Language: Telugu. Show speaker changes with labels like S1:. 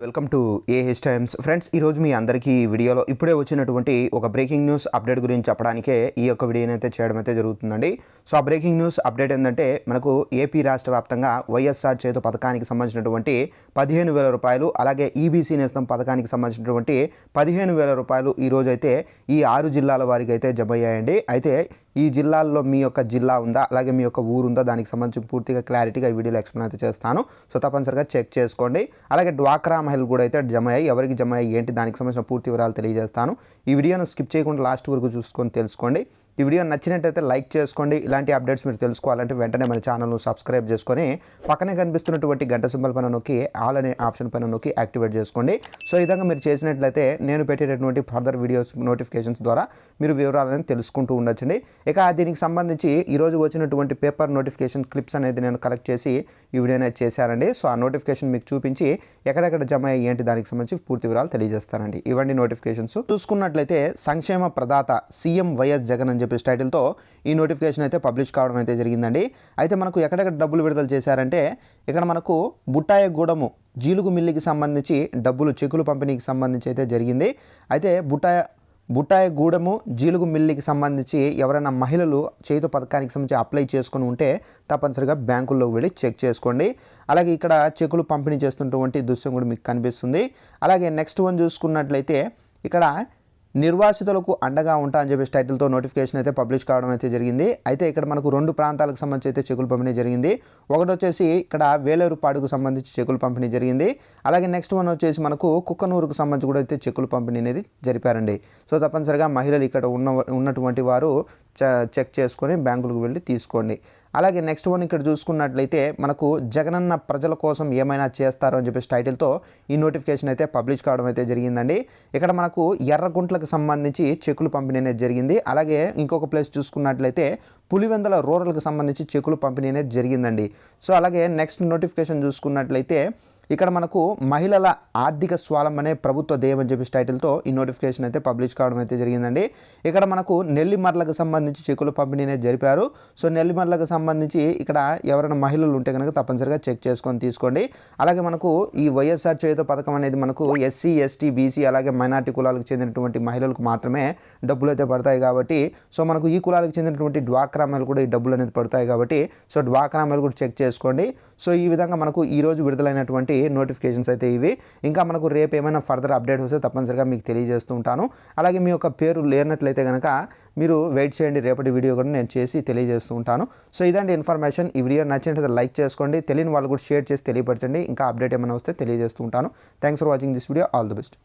S1: Welcome to A H Times friends ఈరోజు మీ అందరికీ ఈ వీడియోలో ఇప్పుడే వచ్చినటువంటి ఒక బ్రేకింగ్ న్యూస్ అప్డేట్ గురించి చెప్పడానికే ఈ యొక్క వీడియోని అయితే చేయడం అయితే జరుగుతుందండి. సో ఆ బ్రేకింగ్ న్యూస్ అప్డేట్ ఏంటంటే మనకు ఏపీ రాష్ట్ర వ్యాప్తంగా వైఎస్ఆర్ చేతు పథకానికి సంబంధించినటువంటి పదిహేను వేల రూపాయలు అలాగే ఈబీసీ నేస్తం పథకానికి సంబంధించినటువంటి పదిహేను వేల రూపాయలు ఈరోజు అయితే ఈ ఆరు జిల్లాల వారికి అయితే జమ అయ్యాయండి అయితే ఈ జిల్లాల్లో మీ యొక్క జిల్లా ఉందా? అలాగే మీ యొక్క ఊరు ఉందా? దానికి సంబంధించి పూర్తిగా క్లారిటీగా ఈ వీడియోలో ఎక్స్ప్లెయిన్ అయితే చేస్తాను. సో తప్పనిసరిగా చెక్ చేసుకోండి. అలాగే డ్వాక్రా మహిళ కూడా అయితే జమ అయ్యాయి. ఎవరికి జమ అయ్యాయి ఏంటి? దానికి సంబంధించిన పూర్తి వివరాలు తెలియజేస్తాను. ఈ వీడియోను స్కిప్ చేయకుండా లాస్ట్ వరకు చూసుకొని తెలుసుకోండి. ఈ వీడియో నచ్చినట్టయితే లైక్ చేసుకోండి. ఇలాంటి అప్డేట్స్ మీరు తెలుసుకోవాలంటే వెంటనే మన ఛానల్ను సబ్స్క్రైబ్ చేసుకొని పక్కనే కనిపిస్తున్నటువంటి గంట సింబల్ పైన నొక్కి ఆల్ అనే ఆప్షన్ పైన నొక్కి యాక్టివేట్ చేసుకోండి. సో ఈ విధంగా మీరు చేసినట్లయితే నేను పెట్టేటటువంటి ఫర్దర్ వీడియోస్ నోటిఫికేషన్స్ ద్వారా మీరు వివరాలను తెలుసుకుంటూ ఉండొచ్చండి. ఇక దీనికి సంబంధించి ఈరోజు వచ్చినటువంటి పేపర్ నోటిఫికేషన్ క్లిప్స్ అనేది నేను కలెక్ట్ చేసి ఈ వీడియో అనేది చేశానండి. సో ఆ నోటిఫికేషన్ మీకు చూపించి ఎక్కడెక్కడ జమ అయ్యి ఏంటి దానికి సంబంధించి పూర్తి వివరాలు తెలియజేస్తానండి. ఇవ్వండి నోటిఫికేషన్స్. చూసుకున్నట్లయితే సంక్షేమ ప్రదాత సీఎం వైఎస్ జగన్ అని చెప్పేసి టైటిల్తో ఈ నోటిఫికేషన్ అయితే పబ్లిష్ కావడం అయితే జరిగిందండి. అయితే మనకు ఎక్కడెక్కడ డబ్బులు విడుదల చేశారంటే ఇక్కడ మనకు బుట్టాయగూడెము జీలుగు మిల్లికి సంబంధించి డబ్బులు చెక్కులు పంపిణీకి సంబంధించి అయితే జరిగింది. అయితే బుట్టాయ బుట్టాయ గూడెము జీలుగు మిల్లికి సంబంధించి ఎవరైనా మహిళలు చేతు పథకానికి సంబంధించి అప్లై చేసుకుని ఉంటే తప్పనిసరిగా బ్యాంకుల్లో వెళ్ళి చెక్ చేసుకోండి. అలాగే ఇక్కడ చెక్కులు పంపిణీ చేస్తున్నటువంటి దృశ్యం కూడా మీకు కనిపిస్తుంది. అలాగే నెక్స్ట్ వన్ చూసుకున్నట్లయితే ఇక్కడ నిర్వాసితులకు అండగా ఉంటా అని చెప్పేసి టైటిల్తో నోటిఫికేషన్ అయితే పబ్లిష్ కావడం అయితే జరిగింది. అయితే ఇక్కడ మనకు రెండు ప్రాంతాలకు సంబంధించి అయితే చెక్కులు పంపిణీ జరిగింది. ఒకటి వచ్చేసి ఇక్కడ వేలేరుపాడుకు సంబంధించి చెక్కులు పంపిణీ జరిగింది. అలాగే నెక్స్ట్ వన్ వచ్చేసి మనకు కుక్కనూరుకు సంబంధించి కూడా అయితే చెక్కులు పంపిణీ అనేది జరిపారండి. సో తప్పనిసరిగా మహిళలు ఇక్కడ ఉన్న ఉన్నటువంటి వారు చెక్ చేసుకొని బ్యాంకులకు వెళ్ళి తీసుకోండి. అలాగే నెక్స్ట్ వన్ ఇక్కడ చూసుకున్నట్లయితే మనకు జగనన్న ప్రజల కోసం ఏమైనా చేస్తారో అని చెప్పేసి టైటిల్తో ఈ నోటిఫికేషన్ అయితే పబ్లిష్ కావడం అయితే జరిగిందండి. ఇక్కడ మనకు ఎర్రగుంట్లకు సంబంధించి చెక్కులు పంపిణీ అనేది జరిగింది. అలాగే ఇంకొక ప్లేస్ చూసుకున్నట్లయితే పులివెందల రూరల్కి సంబంధించి చెక్కులు పంపిణీ అనేది జరిగిందండి. సో అలాగే నెక్స్ట్ నోటిఫికేషన్ చూసుకున్నట్లయితే ఇక్కడ మనకు మహిళల ఆర్థిక స్వాలంబనే ప్రభుత్వ ధ్యేయం అని చెప్పేసి టైటిల్తో ఈ నోటిఫికేషన్ అయితే పబ్లిష్ కావడం అయితే జరిగిందండి. ఇక్కడ మనకు నెల్లిమర్లకు సంబంధించి చెక్కుల పంపిణీ అనేది జరిపారు. సో నెల్లిమర్లకు సంబంధించి ఇక్కడ ఎవరైనా మహిళలు ఉంటే కనుక తప్పనిసరిగా చెక్ చేసుకొని తీసుకోండి. అలాగే మనకు ఈ వైఎస్ఆర్ చేయుత పథకం అనేది మనకు ఎస్సీ ఎస్టీ బీసీ అలాగే మైనార్టీ కులాలకు చెందినటువంటి మహిళలకు మాత్రమే డబ్బులు అయితే పడతాయి కాబట్టి సో మనకు ఈ కులాలకు చెందినటువంటి డ్వాక్రా మహిళలు కూడా ఈ డబ్బులు అనేది పడతాయి కాబట్టి సో డ్వాక్రా మహిళలు కూడా చెక్ చేసుకోండి. సో ఈ విధంగా మనకు ఈ రోజు విడుదలైనటువంటి నోటిఫికేషన్స్ అయితే ఇవి. ఇంకా మనకు రేపు ఏమైనా ఫర్దర్ అప్డేట్ వస్తే తప్పనిసరిగా మీకు తెలియజేస్తూ ఉంటాను. అలాగే మీ యొక్క పేరు లేనట్లయితే కనుక మీరు వెయిట్ చేయండి. రేపటి వీడియో కూడా నేను చేసి తెలియజేస్తూ ఉంటాను. సో ఇదండి ఇన్ఫర్మేషన్ ఈ వీడియో నచ్చినట్లయితే లైక్ చేసుకోండి. తెలియని వాళ్ళు కూడా షేర్ చేసి తెలియపరచండి. ఇంకా అప్డేట్ ఏమైనా వస్తే తెలియజేస్తూ ఉంటాను. Thanks for watching this video all the best